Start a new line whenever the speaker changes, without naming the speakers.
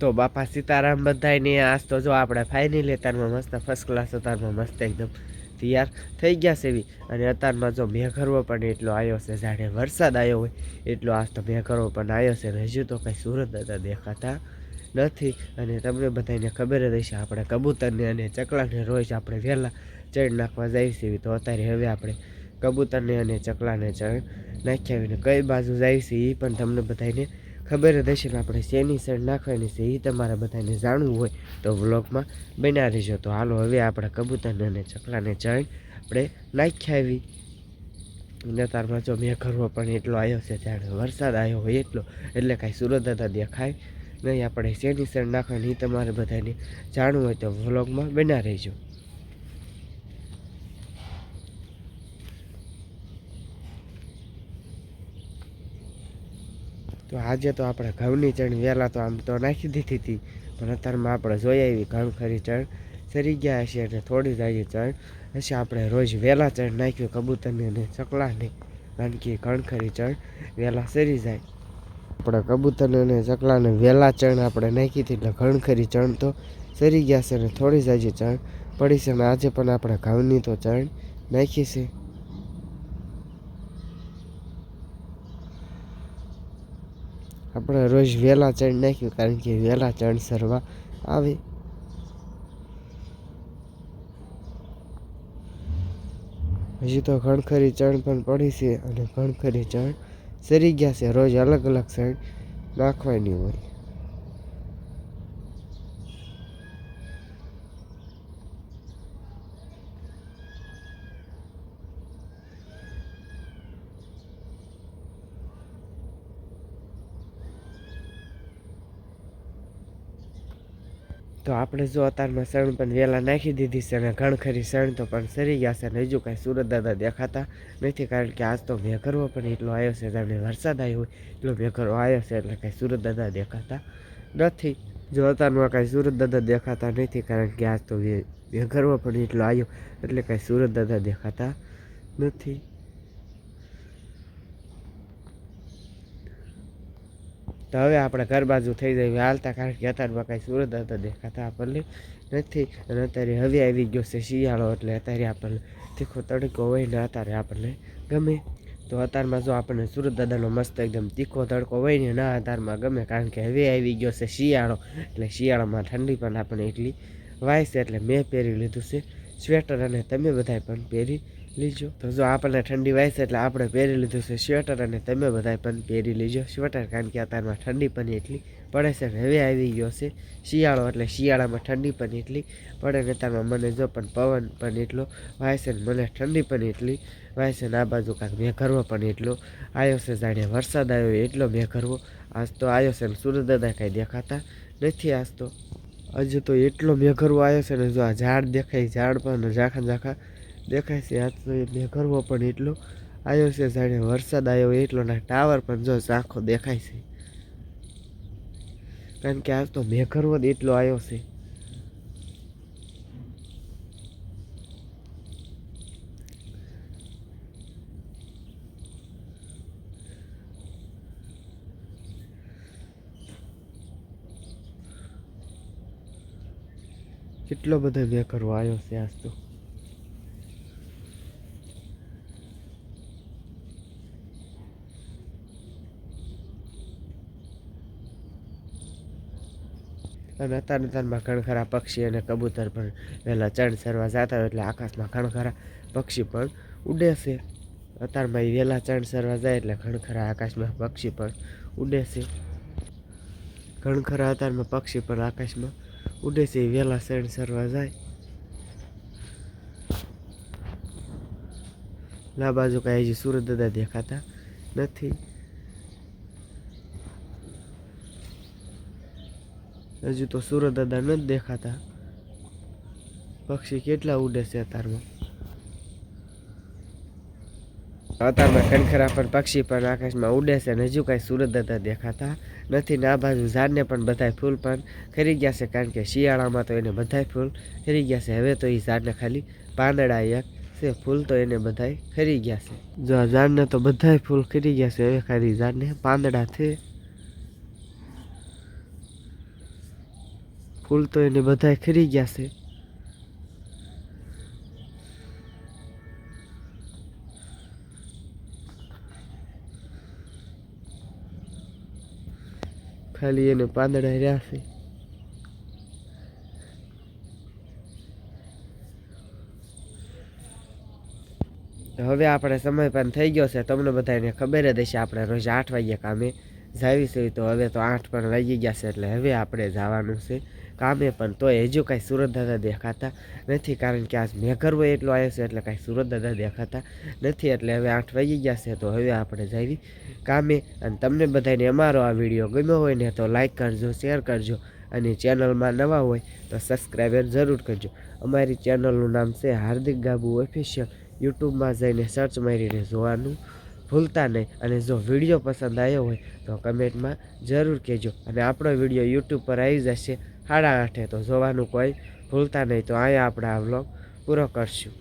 તો બાપા સીતારામ બધાયને આજ તો જો આપણે ફાઇનલી અતારમાં મસ્ત ફર્સ્ટ ક્લાસ અતારમાં મસ્ત એકદમ તૈયાર થઈ ગયા છે એવી. અને અતારમાં જો મેઘરવો પણ એટલો આવ્યો છે, જાણે વરસાદ આવ્યો હોય, એટલો આજ તો મેઘરવો પણ આવ્યો છે અને હજુ તો કંઈ સુરત હતા, દેખાતા નથી. અને તમને બધાને ખબર જ હશે, આપણે કબૂતરને અને ચકલાને રોજ આપણે વહેલા ચડ નાખવા જઈએ છીએ તો અત્યારે હવે આપણે કબૂતરને અને ચકલાને ચડ નાખ્યા કઈ બાજુ જાય છે એ પણ તમને બધાને ખબર જ હશે ને આપણે શેની ચણ નાખવાની છે એ તમારે બધાને જાણવું હોય તો વ્લોગમાં બના રહેજો તો હાલો, હવે આપણે કબૂતરને અને ચકલાને ચણ આપણે નાખ્યા આવી. નતારમાં જો મેં કરવો પણ એટલો આવ્યો છે ત્યારે વરસાદ આવ્યો હોય એટલો, એટલે કાંઈ સુરત હતા દેખાય. નહીં આપણે શેની ચણ નાખવાની તમારે બધાને જાણવું હોય તો વ્લોગમાં બના રહેજો તો આજે તો આપણે ઘઉંની ચણ વહેલા તો આમ તો નાખી દીધી હતી, પણ અત્યારમાં આપણે જોઈ આવી ઘઉં ખરી ચણ. સરી ગયા હશે અને થોડી જ ચણ. હશે આપણે રોજ વહેલા ચણ નાખ્યું કબૂતરને અને ચકલાને, કારણ કે ઘણખરી ચણ વહેલા સરી જાય. આપણે કબૂતરને અને ચકલાને વહેલા ચણ આપણે નાખી હતી એટલે ઘણખરી ચણ તો સરી ગયા છે અને થોડી જ હજી ચણ પડી છે અને આજે પણ આપણે ઘઉંની તો ચણ નાખી છે. આપણે રોજ વહેલા ચણ નાખ્યું કારણ કે વહેલા ચણ સરવા આવે. હજી તો ઘણખરી ચણ પણ પડી છે અને ઘણખરી ચણ સરી ગયા છે. રોજ અલગ અલગ ચણ નાખવાની હોય. તો આપણે જો અત્યારમાં શરણ પણ વહેલા નાખી દીધી છે અને ઘણખરી શરણ તો પણ સરી ગયા છે અને હજુ કાંઈ સુરત દાદા દેખાતા નથી કારણ કે આજ તો મેઘરવો પણ એટલો આવ્યો છે જાણે વરસાદ આવ્યો હોય એટલો મેઘરવો આવ્યો છે એટલે કાંઈ સુરત દાદા દેખાતા નથી. જો અત્યારમાં કાંઈ સુરત દાદા દેખાતા નથી કારણ કે આજ તો મેઘરવો પણ એટલો આવ્યો એટલે કાંઈ સુરત દાદા દેખાતા નથી. તો હવે આપણે ઘર બાજુ થઈ જઈએ હાલતા, કારણ કે અત્યારમાં કાંઈ સુરત હતા દેખાતા આપણને નથી. અને અત્યારે હવે આવી ગયો છે શિયાળો, એટલે અત્યારે આપણને તીખો તડકો હોય ને અત્યારે આપણને ગમે. તો અત્યારમાં જો આપણને સુરત દાદાનો મસ્ત એકદમ તીખો તડકો હોય ને, ના અત્યારમાં ગમે, કારણ કે હવે આવી ગયો છે શિયાળો. એટલે શિયાળામાં ઠંડી પણ આપણે એટલી વાય છે, એટલે મેં પહેરી લીધું છે. સ્વેટર અને તમે બધાએ પણ પહેરી લીજો. તો જો આપણને ઠંડી વાય એટલે આપણે પહેરી લીધું છે સ્વેટર અને તમે બધાએ પણ પહેરી લીજો. સ્વેટર કારણ કે અત્યારમાં ઠંડી પણ એટલી પડે છે હવે આવી ગયો છે. શિયાળો એટલે શિયાળામાં ઠંડી પણ એટલી પડે ને અત્યારમાં મને જો પણ પવન પણ એટલો વાય છે મને ઠંડી પણ એટલી વાય છે આ બાજુ કાંઈક મેં કરવો પણ એટલો આવ્યો છે. જાણે વરસાદ આવ્યો એટલો મેં કરવો આજ તો આવ્યો છે ને સુરત દાદા કાંઈ દેખાતા નથી આજ તો. હજુ તો એટલો મેઘરવો આવ્યો છે ને, જો આ ઝાડ દેખાય ઝાડ પણ ઝાખા ઝાખા દેખાય છે. આજ તો એ મેઘરવો પણ એટલો આવ્યો છે, જાણે વરસાદ આવ્યો એટલો ના ટાવર પણ જો ઝાંખો દેખાય છે. કારણ કે આજ તો મેઘરવો જ એટલો આવ્યો છે. કેટલો બધો મેઘરવો આવ્યો છે આજ તો. અને અત્યારે અત્યારમાં ખણખરા પક્ષી અને કબૂતર પણ વહેલા ચણ સરવા જતા હોય એટલે આકાશમાં ખણખરા પક્ષી પણ ઉડે છે. અત્યારમાં એ વહેલા ચણ સરવા જાય એટલે ખણખરા આકાશમાં પક્ષી પણ ઉડે છે. ઘણખરા અત્યારમાં પક્ષી પણ આકાશમાં ઉડે છે વહેલા ચણ સરવા જાય ના બાજુ કાંઈ હજી સુરત દાદા દેખાતા નથી હજુ તો સુરત દાદા નથી દેખાતા પક્ષી કેટલા ઉડે છે અત્યારમાં અત્યારમાં ખનખરા પણ પક્ષી પણ આકાશમાં ઉડે છે અને હજુ કાંઈ સુરત દાદા દેખાતા નથી. ને આ બાજુ ઝાડને પણ બધાય ફૂલ પણ ખરી ગયા છે, કારણ કે શિયાળામાં તો એને બધાય ફૂલ ખરી ગયા છે. હવે તો એ ઝાડને ખાલી પાંદડા એક છે, ફૂલ તો એને બધાય ખરી ગયા છે. જો આ ઝાડને તો બધાય ફૂલ ખરી ગયા છે, હવે ખાલી ઝાડને પાંદડા છે. ફૂલ તો એને બધાય ખરી ગયા છે. ખાલી એને પાંદડા રહ્યા છે હવે આપણે સમય પણ થઈ ગયો છે. તમને બધાને ખબર જ હશે, આપણે રોજ આઠ વાગ્યે કામે જાવી તો હવે તો આઠ પણ વાગી ગયા છે, એટલે હવે આપણે જવાનું છે. કામે પણ તોય હજુ કાંઈ સુરત દાદા દેખાતા નથી, કારણ કે આજ મેઘરવો એટલો આવ્યો છે એટલે કાંઈ સુરત દાદા દેખાતા નથી. એટલે હવે આઠ વાગી ગયા છે, તો હવે આપણે જાવી કામે. અને તમને બધાને અમારો આ વીડિયો ગમ્યો હોય ને, તો લાઈક કરજો, શેર કરજો. અને ચેનલમાં નવા હોય, તો સબસ્ક્રાઈબર જરૂર કરજો. અમારી ચેનલનું નામ છે હાર્દિક ગાબુ ઓફિશિયલ. યુટ્યુબમાં જઈને સર્ચ મારીને જોવાનું ભૂલતા નહીં. અને જો વીડિયો પસંદ આવ્યો હોય, તો કમેન્ટમાં જરૂર કહેજો. અને આપણો વીડિયો યુટ્યુબ પર આવી જશે. સાડા આઠે તો જોવાનું કોઈ ભૂલતા નહીં. તો અહીંયા આપણે આ વ્લોગ પૂરો કરશું.